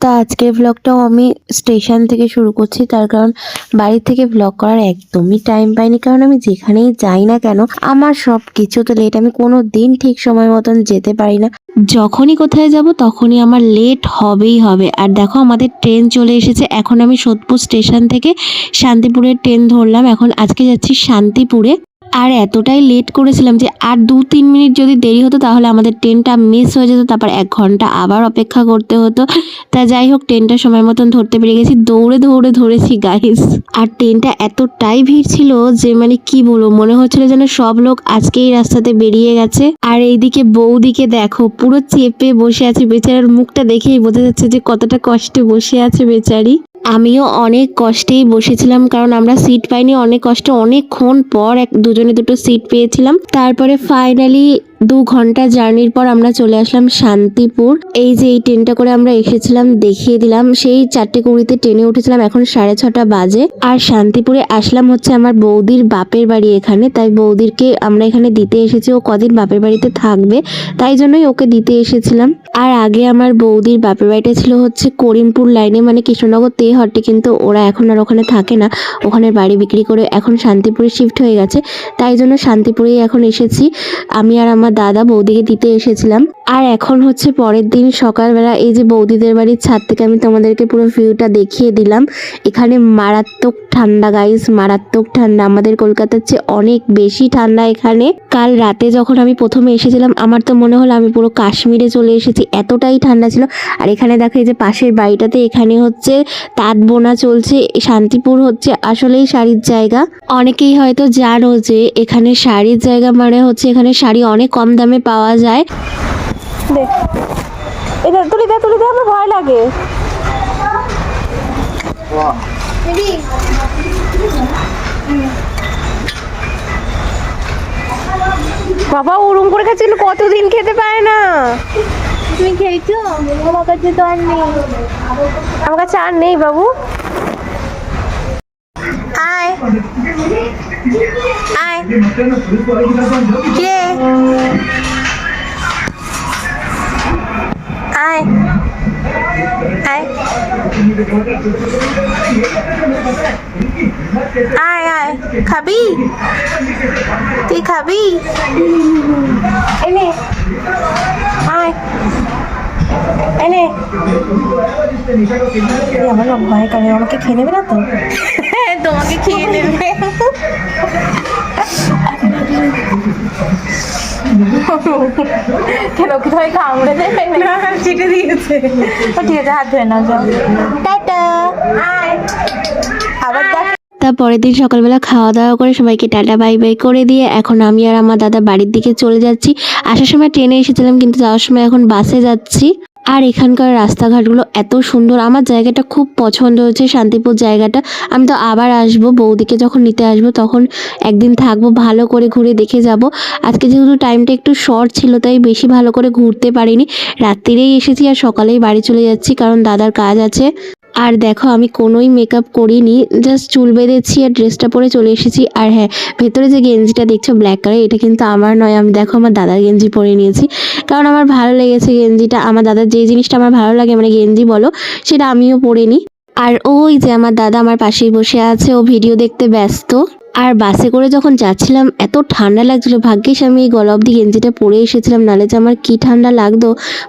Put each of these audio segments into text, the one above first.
তা আজকের ব্লগটাও আমি স্টেশন থেকে শুরু করছি, তার কারণ বাড়ি থেকে ব্লগ করার একদমই টাইম পাইনি। কারণ আমি যেখানেই যাই না কেন, আমার সব কিছুতে লেট আমি কোনো দিন ঠিক সময় মতন যেতে পারি না। যখনই কোথায় যাব, তখনই আমার লেট হবেই হবে। আর দেখো, আমাদের ট্রেন চলে এসেছে। এখন আমি সোদপুর স্টেশন থেকে শান্তিপুরের ট্রেন ধরলাম। এখন আজকে যাচ্ছি শান্তিপুরে। আর এতটাই লেট করেছিলাম যে আর দু তিন মিনিট যদি দেরি হতো তাহলে আমাদের ট্রেনটা মিস হয়ে যেত, তারপর এক ঘণ্টা আবার অপেক্ষা করতে হতো। তা যাই হোক ট্রেনটা সময় মতন ধরতে পেরে গেছি, দৌড়ে দৌড়ে ধরেছি গাইস আর ট্রেনটা এতটাই ভিড় ছিল যে মানে কি বলব, মনে হচ্ছিল যেন সব লোক আজকেই রাস্তাতে বেরিয়ে গেছে। আর এইদিকে বৌদিকে দেখো, পুরো চেপে বসে আছে বেচারার মুখটা দেখেই বোঝা যাচ্ছে যে কতটা কষ্টে বসে আছে বেচারি। আমিও অনেক কষ্টেই বসেছিলাম, কারণ আমরা সিট পাইনি। অনেক কষ্টে অনেকক্ষণ পর এক, দুজনে দুটো সিট পেয়েছিলাম। তারপরে ফাইনালি দু ঘণ্টা জার্নির পর আমরা চলে আসলাম শান্তিপুর। এই যে এই ট্রেনটা করে আমরা এসেছিলাম, দেখিয়ে দিলাম। সেই চারটে কুড়িতে ট্রেনে উঠেছিলাম, এখন সাড়ে ছটা বাজে। আর শান্তিপুরে আসলাম হচ্ছে আমার বৌদির বাপের বাড়ি এখানে। তাই বৌদিরকে আমরা এখানে দিতে এসেছি। ও কদিন বাপের বাড়িতে থাকবে, তাই জন্যই ওকে দিতে এসেছিলাম। আর আগে আমার বৌদির বাপের বাড়িটা ছিল হচ্ছে করিমপুর লাইনে মানে কৃষ্ণনগর তেহট্টে কিন্তু ওরা এখন আর ওখানে থাকে না। ওখানে বাড়ি বিক্রি করে এখন শান্তিপুরে শিফট হয়ে গেছে। তাই জন্য শান্তিপুরেই এখন এসেছি। আমি আর আমার দাদা বৌদিকে দিতে এসেছিলাম। আর এখন হচ্ছে পরের দিন সকালবেলা এই যে বৌদিদের বাড়ির ছাদ থেকে আমি তোমাদেরকে পুরো ভিউটা দেখিয়ে দিলাম। এখানে মারাত্মক ঠান্ডা গাইস মারাত্মক ঠান্ডা। আমাদের কলকাতার চেয়ে অনেক বেশি ঠান্ডা এখানে। কাল রাতে যখন আমি প্রথমে এসেছিলাম, আমার তো মনে হলো আমি পুরো কাশ্মীরে চলে এসেছি, এতটাই ঠান্ডা ছিল। আর এখানে দেখো এই যে পাশের বাড়িটাতে এখানে হচ্ছে তাঁত বোনা চলছে, শান্তিপুর হচ্ছে আসলেই শাড়ির জায়গা। অনেকেই হয়তো জানো যে এখানে শাড়ির জায়গা মানে হচ্ছে এখানে শাড়ি অনেক কম দামে পাওয়া যায়। দে। এটা তুলি দে তুলি দে আমার ভয় লাগে। বাবা ওরম করে খাচ্ছে কিন্তু কতদিন খেতে পারে না। তুমি খেয়েছো? আমার কাছে তো আর নেই। আমার কাছে আর নেই বাবু। আয়। আয়। কে? আয় আয়। খাবি? তুই খাবি? এনে। আয়। এনে। আমার ভয় করে। আমাকে খেয়ে নেবে না তো? তোমাকে খেয়ে নেবে। কেন কামড়ে দেবে না চিটে দিয়েছে। ঠিক আছে হাত ধরে নাও যাও টাটা। আবার দেখ তা পরের দিন সকালবেলা খাওয়া দাওয়া করে সবাইকে টাটা বাই বাই করে দিয়ে এখন আমি আর আমার দাদা বাড়ির দিকে চলে যাচ্ছি। আসার সময় ট্রেনে এসেছিলাম কিন্তু যাওয়ার সময় এখন বাসে যাচ্ছি। আর এখানকার রাস্তাঘাটগুলো এত সুন্দর। আমার জায়গাটা খুব পছন্দ হয়েছে, শান্তিপুর জায়গাটা। আমি তো আবার আসব, বৌদিকে যখন নিতে আসব তখন একদিন থাকব, ভালো করে ঘুরে দেখে যাব। আজকে যেহেতু টাইমটা একটু শর্ট ছিল, তাই বেশি ভালো করে ঘুরতে পারিনি। রাত্রিরেই এসেছি আর সকালেই বাড়ি চলে যাচ্ছি, কারণ দাদার কাজ আছে। আর দেখো, আমি কোনোই মেকআপ করিনি জাস্ট চুল বেঁধেছি আর ড্রেসটা পরে চলে এসেছি। আর হ্যাঁ ভেতরে যে গেঞ্জিটা দেখছ ব্ল্যাক কালার এটা কিন্তু আমার নয়, আমি দেখো আমার দাদার গেঞ্জি পরে নিয়েছি। কারণ আমার ভালো লেগেছে গেঞ্জিটা, আমার দাদার যে জিনিসটা আমার ভালো লাগে মানে গেঞ্জি বলো, সেটা আমিও পরে নিই। আর ওই যে আমার দাদা আমার পাশেই বসে আছে, ও ভিডিও দেখতে ব্যস্ত। আর বাসে করে যখন যাচ্ছিলাম, এত ঠান্ডা লাগছিল। ভাগ্যিস আমি এই গলা অব্দি গেঞ্জিটা পরে এসেছিলাম, নাহলে যে আমার কি ঠান্ডা লাগতো,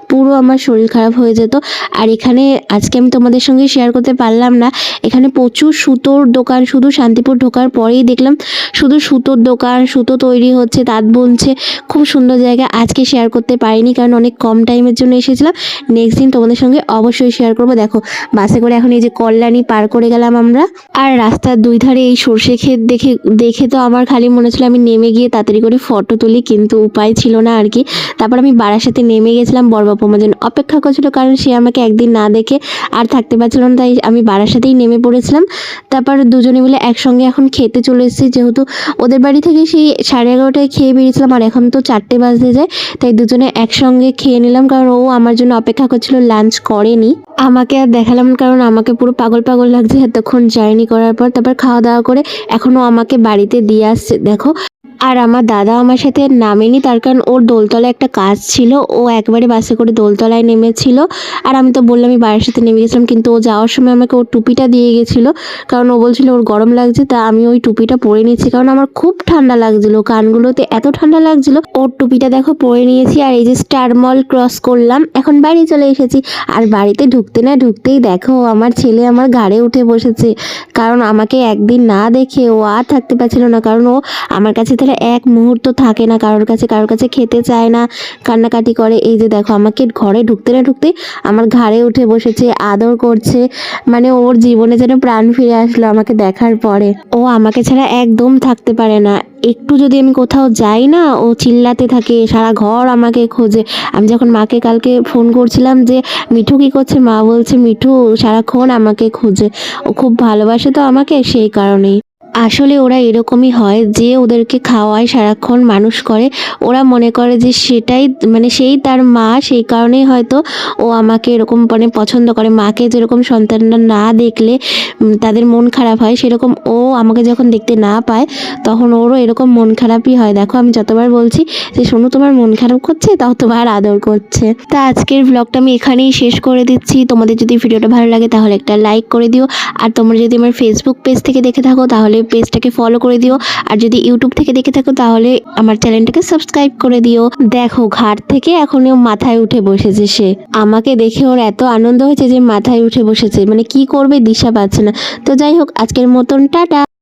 পুরো আমার শরীর খারাপ হয়ে যেত। আর এখানে আজকে আমি তোমাদের সঙ্গে শেয়ার করতে পারলাম না। এখানে প্রচুর সুতোর দোকান, শুধু শান্তিপুর ঢোকার পরেই দেখলাম, শুধু সুতোর দোকান, সুতো তৈরি হচ্ছে তাঁত বুনছে। খুব সুন্দর জায়গা, আজকে শেয়ার করতে পারিনি, কারণ অনেক কম টাইমের জন্য এসেছিলাম। নেক্সট দিন তোমাদের সঙ্গে অবশ্যই শেয়ার করব। দেখো, বাসে করে এখন এই যে কল্যাণী পার করে গেলাম আমরা। আর রাস্তার দুই ধারে এই সর্ষে ক্ষেত দেখে দেখে তো আমার খালি মনে হচ্ছিল আমি নেমে গিয়ে তাড়াতাড়ি করে ফটো তুলি, কিন্তু উপায় ছিল না আর কি। তারপর আমি বাড়ার সাথে নেমে গেছিলাম বড়বাপু আমার জন্য অপেক্ষা করছিল, কারণ সে আমাকে একদিন না দেখে আর থাকতে পারছিল না, তাই আমি বাড়ার বারাসাতেই নেমে পড়েছিলাম। তারপর দুজনে মিলে একসঙ্গে এখন খেতে চলে এসেছি, যেহেতু ওদের বাড়ি থেকে সেই সাড়ে এগারোটায় খেয়ে বেরিয়েছিলাম, আর এখন তো চারটে বাজতে যায়, তাই দুজনে একসঙ্গে খেয়ে নিলাম, কারণ ও আমার জন্য অপেক্ষা করছিল লাঞ্চ করেনি। আমাকে আর দেখালাম কারণ আমাকে পুরো পাগল পাগল লাগছে, এতক্ষণ জার্নি করার পর, তারপর খাওয়া দাওয়া করে এখনও আমাকে বাড়িতে দিয়ে আসছে। দেখো আর আমার দাদা আমার সাথে নামেনি, তার কারণ ওর দোলতলায় একটা কাজ ছিল, ও একবারে বাসে করে দোলতলায় নেমেছিল। আর আমি তো বললাম, আমি বাড়ির সাথে নেমে গেছিলাম। কিন্তু ও যাওয়ার সময় আমাকে ওর টুপিটা দিয়ে গেছিল, কারণ ও বলছিল ওর গরম লাগছে, তা আমি ওই টুপিটা পরে নিয়েছি, কারণ আমার খুব ঠান্ডা লাগছিল, কানগুলোতে এত ঠান্ডা লাগছিল। ওর টুপিটা দেখো পরে নিয়েছি, আর এই যে স্টার মল ক্রস করলাম, এখন বাড়ি চলে এসেছি। আর বাড়িতে ঢুকতে না ঢুকতেই দেখো, আমার ছেলে আমার ঘাড়ে উঠে বসেছে, কারণ আমাকে একদিন না দেখে ও আর থাকতে পারছিল না, কারণ ও আমার কাছে তাহলে এক মুহূর্ত থাকে না কারোর কাছে কারোর কাছে খেতে চায় না, কান্নাকাটি করে। এই যে দেখো, আমাকে ঘরে ঢুকতে না ঢুকতে আমার ঘাড়ে উঠে বসেছে, আদর করছে। মানে ওর জীবনে যেন প্রাণ ফিরে আসলো আমাকে দেখার পরে। ও আমাকে ছাড়া একদম থাকতে পারে না। একটু যদি আমি কোথাও যাই না, ও চিল্লাতে থাকে, সারা ঘর আমাকে খোঁজে। আমি যখন মাকে কালকে ফোন করছিলাম যে, মিঠু কী করছে? মা বলছে, মিঠু সারাক্ষণ আমাকে খোঁজে। ও খুব ভালোবাসে তো আমাকে, সেই কারণেই। আসলে ওরা এরকমই হয় যে ওদেরকে খাওয়ায় সারাক্ষণ মানুষ করে। ওরা মনে করে যে সেটাই মানে সেই তার মা, সেই কারণেই হয়তো ও আমাকে এরকম মানে পছন্দ করে। মাকে যেরকম সন্তানরা না দেখলে তাদের মন খারাপ হয়, সেরকম ও আমাকে যখন দেখতে না পায়, তখন ওরও এরকম মন খারাপই হয়। দেখো, আমি যতবার বলছি যে, শোনো, তোমার মন খারাপ করছে ততবার আদর করছে। তা আজকের ব্লগটা আমি এখানেই শেষ করে দিচ্ছি। তোমাদের যদি ভিডিওটা ভালো লাগে, তাহলে একটা লাইক করে দিও। আর তোমরা যদি আমার ফেসবুক পেজ থেকে দেখে থাকো, তাহলে পেজটাকে ফলো করে দিও। আর যদি ইউটিউব থেকে দেখে থাকো, তাহলে আমার চ্যানেলটাকে সাবস্ক্রাইব করে দিও। দেখো, ঘাট থেকে এখনও মাথায় উঠে বসেছে সে। আমাকে দেখে ওর এত আনন্দ হয়েছে যে মাথায় উঠে বসেছে। মানে কি করবে দিশা পাচ্ছে না। তো যাই হোক, আজকের মতন, টাটা।